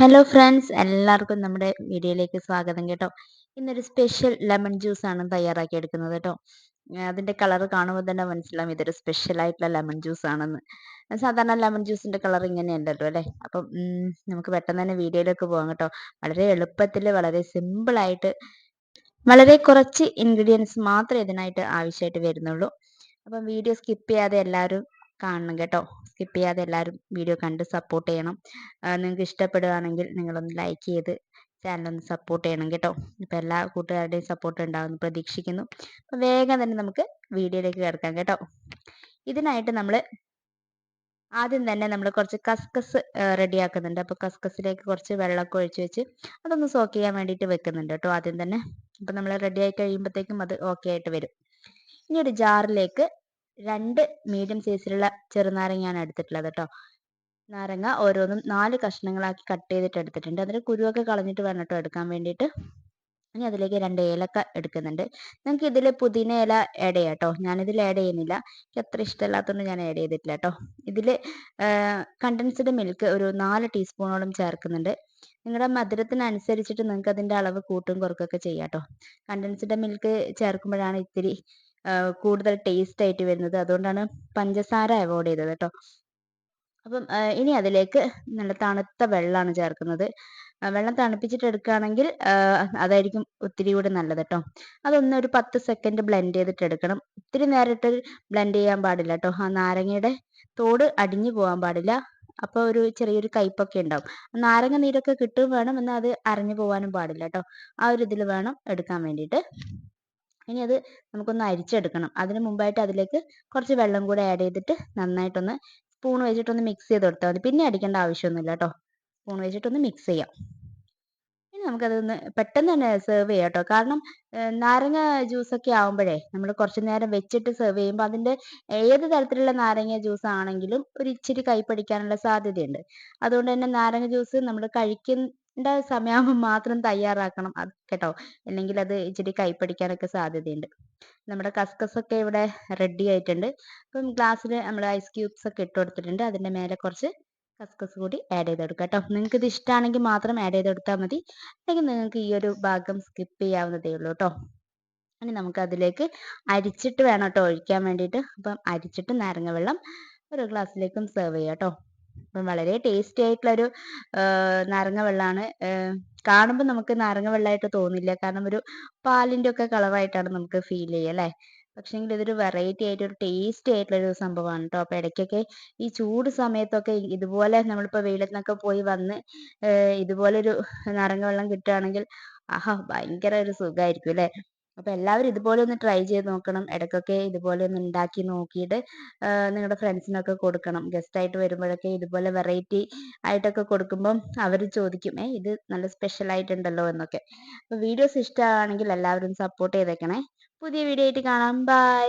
Hello friends എല്ലാവർക്കും നമ്മുടെ വീഡിയോയിലേക്ക് സ്വാഗതം കേട്ടോ. ഇന്നൊരു സ്പെഷ്യൽ ലെമൺ ജ്യൂസ് ആണ് തയ്യാറാക്കി എടുക്കുന്നത് കേട്ടോ. അതിന്റെ കളർ കാണുമ്പോൾ തന്നെ മനസ്സിലാവും ഇതൊരു സ്പെഷ്യൽ ആയിട്ടുള്ള ലെമൺ ജ്യൂസ് ആണെന്ന്. സാധാരണ ലെമൺ ജ്യൂസിന്റെ കളർ ഇങ്ങനെയല്ലല്ലോ അല്ലേ? അപ്പം നമുക്ക് പെട്ടെന്ന് തന്നെ വീഡിയോയിലേക്ക് പോകാം കേട്ടോ. വളരെ എളുപ്പത്തിൽ വളരെ സിമ്പിൾ ആയിട്ട് വളരെ കുറച്ച് ഇൻഗ്രീഡിയൻസ് മാത്രമേ ഇതിനായിട്ട് ആവശ്യമായിട്ട് വരുന്നുള്ളൂ. അപ്പം വീഡിയോ സ്കിപ്പ് ചെയ്യാതെ എല്ലാവരും കാണണം കേട്ടോ. സ്കിപ്പ് ചെയ്യാതെ എല്ലാവരും വീഡിയോ കണ്ട് സപ്പോർട്ട് ചെയ്യണം. നിങ്ങൾക്ക് ഇഷ്ടപ്പെടുകയാണെങ്കിൽ നിങ്ങളൊന്ന് ലൈക്ക് ചെയ്ത് ചാനലൊന്ന് സപ്പോർട്ട് ചെയ്യണം കേട്ടോ. ഇപ്പം എല്ലാ കൂട്ടുകാരുടെയും സപ്പോർട്ട് ഉണ്ടാകുമെന്ന് പ്രതീക്ഷിക്കുന്നു. അപ്പം വേഗം തന്നെ നമുക്ക് വീഡിയോയിലേക്ക് കിടക്കാം കേട്ടോ. ഇതിനായിട്ട് നമ്മൾ ആദ്യം തന്നെ നമ്മൾ കുറച്ച് കസ്കസ് റെഡിയാക്കുന്നുണ്ട്. അപ്പോൾ കസ്കസിലേക്ക് കുറച്ച് വെള്ളമൊക്കെ ഒഴിച്ച് വെച്ച് അതൊന്ന് സോക്ക് ചെയ്യാൻ വേണ്ടിയിട്ട് വെക്കുന്നുണ്ട് കേട്ടോ ആദ്യം തന്നെ. അപ്പം നമ്മൾ റെഡി ആയി കഴിയുമ്പോഴത്തേക്കും അത് ഓക്കെ ആയിട്ട് വരും. ഇനി ഒരു ജാറിലേക്ക് രണ്ട് മീഡിയം സൈസിലുള്ള ചെറുനാരങ്ങയാണ് എടുത്തിട്ടുള്ളത് കേട്ടോ നാരങ്ങ ഓരോന്നും നാല് കഷ്ണങ്ങളാക്കി കട്ട് ചെയ്തിട്ട് എടുത്തിട്ടുണ്ട്. അതിന് കുരുവൊക്കെ കളഞ്ഞിട്ട് വേണം എടുക്കാൻ വേണ്ടിയിട്ട്. ഇനി അതിലേക്ക് രണ്ട് ഏലക്ക എടുക്കുന്നുണ്ട്. നിങ്ങൾക്ക് ഇതിൽ പുതിന ഇല ആഡ് ചെയ്യാം കേട്ടോ ഞാനിതിൽ ആഡ് ചെയ്യുന്നില്ല. എനിക്ക് അത്ര ഇഷ്ടമില്ലാത്തതുകൊണ്ട് ഞാൻ ആഡ് ചെയ്തിട്ടില്ല കേട്ടോ ഇതിൽ കണ്ടൻസ്ഡ് മിൽക്ക് ഒരു നാല് ടീസ്പൂണോളം ചേർക്കുന്നുണ്ട്. നിങ്ങളുടെ മധുരത്തിനനുസരിച്ചിട്ട് നിങ്ങൾക്ക് അതിന്റെ അളവ് കൂട്ടും കുറക്കൊക്കെ ചെയ്യാം കേട്ടോ കണ്ടൻസ്ഡ് മിൽക്ക് ചേർക്കുമ്പോഴാണ് ഇത്തിരി കൂടുതൽ ടേസ്റ്റ് ആയിട്ട് വരുന്നത്. അതുകൊണ്ടാണ് പഞ്ചസാര അവോയ്ഡ് ചെയ്തത് കേട്ടോ. അപ്പം ഇനി അതിലേക്ക് നല്ല തണുത്ത വെള്ളമാണ് ചേർക്കുന്നത്. വെള്ളം തണുപ്പിച്ചിട്ട് എടുക്കുകയാണെങ്കിൽ അതായിരിക്കും ഒത്തിരി കൂടി നല്ലത് കേട്ടോ. അതൊന്ന് ഒരു പത്ത് സെക്കൻഡ് ബ്ലെൻഡ് ചെയ്തിട്ട് എടുക്കണം. ഒത്തിരി നേരിട്ട് ബ്ലെൻഡ് ചെയ്യാൻ പാടില്ല കേട്ടോ. ആ നാരങ്ങയുടെ തോട് അടിഞ്ഞു പോകാൻ പാടില്ല. അപ്പോൾ ഒരു ചെറിയൊരു കയ്പൊക്കെ ഉണ്ടാവും. നാരങ്ങ നീരൊക്കെ കിട്ടും വേണം. എന്നാൽ അത് അരഞ്ഞു പോകാനും പാടില്ല കേട്ടോ. ആ ഒരു ഇതിൽ വേണം എടുക്കാൻ വേണ്ടിയിട്ട്. ഇനി അത് നമുക്കൊന്ന് അരിച്ചെടുക്കണം. അതിന് മുമ്പായിട്ട് അതിലേക്ക് കുറച്ച് വെള്ളം കൂടെ ആഡ് ചെയ്തിട്ട് നന്നായിട്ടൊന്ന് സ്പൂൺ വെച്ചിട്ടൊന്ന് മിക്സ് ചെയ്ത് കൊടുത്താൽ മതി. പിന്നെ അടിക്കേണ്ട ആവശ്യമൊന്നുമില്ല കേട്ടോ. സ്പൂൺ വെച്ചിട്ടൊന്ന് മിക്സ് ചെയ്യാം. ഇനി നമുക്കതൊന്ന് പെട്ടെന്ന് തന്നെ സെർവ് ചെയ്യാം കേട്ടോ. കാരണം നാരങ്ങ ജ്യൂസൊക്കെ ആവുമ്പോഴേ നമ്മൾ കുറച്ച് നേരം വെച്ചിട്ട് സെർവ് ചെയ്യുമ്പോൾ അതിന്റെ ഏത് തരത്തിലുള്ള നാരങ്ങ ജ്യൂസ് ആണെങ്കിലും ഒരു ഇച്ചിരി കൈപ്പടിക്കാനുള്ള സാധ്യതയുണ്ട്. അതുകൊണ്ട് തന്നെ നാരങ്ങ ജ്യൂസ് നമ്മൾ കഴിക്കുന്ന സമയമാകുമ്പോൾ മാത്രം തയ്യാറാക്കണം. അത് കേട്ടോ. അല്ലെങ്കിൽ അത് ഇച്ചിരി കൈപ്പടിക്കാനൊക്കെ സാധ്യതയുണ്ട്. നമ്മുടെ കസ്കസ് ഒക്കെ ഇവിടെ റെഡി ആയിട്ടുണ്ട്. അപ്പം ഗ്ലാസ്സിൽ നമ്മൾ ഐസ് ക്യൂബ്സ് ഒക്കെ ഇട്ട് കൊടുത്തിട്ടുണ്ട്. അതിന്റെ മേലെ കുറച്ച് കസ്കസ് കൂടി ആഡ് ചെയ്ത് കൊടുക്കുക കേട്ടോ. നിങ്ങൾക്ക് ഇത് ഇഷ്ടമാണെങ്കിൽ മാത്രം ആഡ് ചെയ്ത് കൊടുത്താൽ മതി. അല്ലെങ്കിൽ നിങ്ങൾക്ക് ഈ ഒരു ഭാഗം സ്കിപ്പ് ചെയ്യാവുന്നതേ ഉള്ളൂ കേട്ടോ. ഇനി നമുക്ക് അതിലേക്ക് അരിച്ചിട്ട് വേണം കേട്ടോ ഒഴിക്കാൻ വേണ്ടിയിട്ട്. അപ്പം അരിച്ചിട്ട് നാരങ്ങ വെള്ളം ഒരു ഗ്ലാസ്സിലേക്കും സെർവ് ചെയ്യാം കേട്ടോ. വളരെ ടേസ്റ്റി ആയിട്ടുള്ള ഒരു നാരങ്ങ വെള്ളമാണ്. കാണുമ്പോൾ നമുക്ക് നാരങ്ങ വെള്ളമായിട്ട് തോന്നില്ല. കാരണം ഒരു പാലിന്റെ ഒക്കെ കളറായിട്ടാണ് നമുക്ക് ഫീൽ ചെയ്യുക അല്ലേ? പക്ഷേങ്കിൽ ഇതൊരു വെറൈറ്റി ആയിട്ട് ഒരു ടേസ്റ്റി ആയിട്ടുള്ള ഒരു സംഭവമാണ് കേട്ടോ അപ്പോൾ ഇടയ്ക്കൊക്കെ ഈ ചൂട് സമയത്തൊക്കെ ഇതുപോലെ നമ്മളിപ്പോൾ നിന്നൊക്കെ പോയി വന്ന് ഇതുപോലൊരു നാരങ്ങ വെള്ളം കിട്ടുകയാണെങ്കിൽ ആഹാ ഭയങ്കര ഒരു സുഖമായിരിക്കും അല്ലേ? അപ്പോൾ എല്ലാവരും ഇതുപോലെ ഒന്ന് ട്രൈ ചെയ്ത് നോക്കണം. ഇടയ്ക്കൊക്കെ ഇതുപോലെ ഒന്ന് ഉണ്ടാക്കി നോക്കിയിട്ട് നിങ്ങളുടെ ഫ്രണ്ട്സിനൊക്കെ കൊടുക്കണം. ഗസ്റ്റ് ആയിട്ട് വരുമ്പോഴൊക്കെ ഇതുപോലെ വെറൈറ്റി ആയിട്ടൊക്കെ കൊടുക്കുമ്പോൾ അവർ ചോദിക്കും ഏ ഇത് നല്ല സ്പെഷ്യൽ ആയിട്ടുണ്ടല്ലോ എന്നൊക്കെ. അപ്പോൾ വീഡിയോസ് ഇഷ്ടമാണെങ്കിൽ എല്ലാവരും സപ്പോർട്ട് ചെയ്തേക്കണേ. പുതിയ വീഡിയോ ആയിട്ട് കാണാം. ബൈ